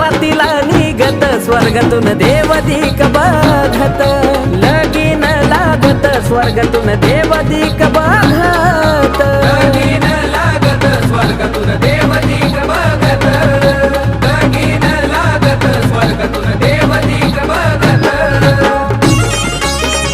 रातीला निघत स्वर्गातून देवधिक बाधत लगीन लागत स्वर्गातून देवधिक बाधत